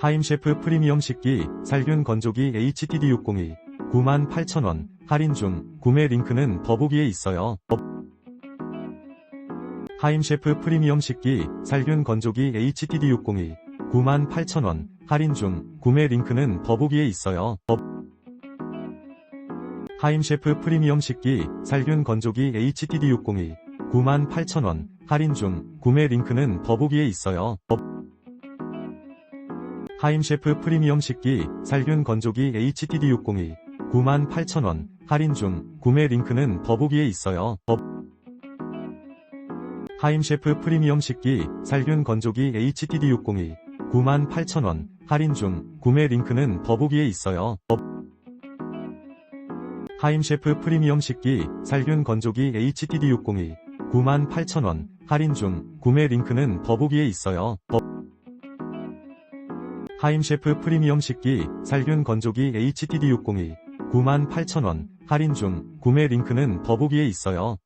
하임셰프 프리미엄 식기 살균 건조기 HTD602 98,000원 할인 중 구매 링크는 더보기에 있어요. 하임셰프 프리미엄 식기 살균 건조기 HTD602 98,000원 할인 중 구매 링크는 더보기에 있어요. 하임셰프 프리미엄 식기 살균 건조기 HTD602 98,000원 할인 중 구매 링크는 더보기에 있어요. 하임셰프 프리미엄 식기 살균 건조기 HTD602 98,000원 할인 중 구매 링크는 더보기에 있어요. 하임셰프 프리미엄 식기 살균 건조기 HTD602 98,000원 할인 중 구매 링크는 더보기에 있어요. 하임셰프 프리미엄 식기 살균 건조기 HTD602 98,000원 할인 중 구매 링크는 더보기에 있어요. 하임셰프 프리미엄 식기 살균 건조기 HTD602 98,000원 할인 중 구매 링크는 더보기에 있어요.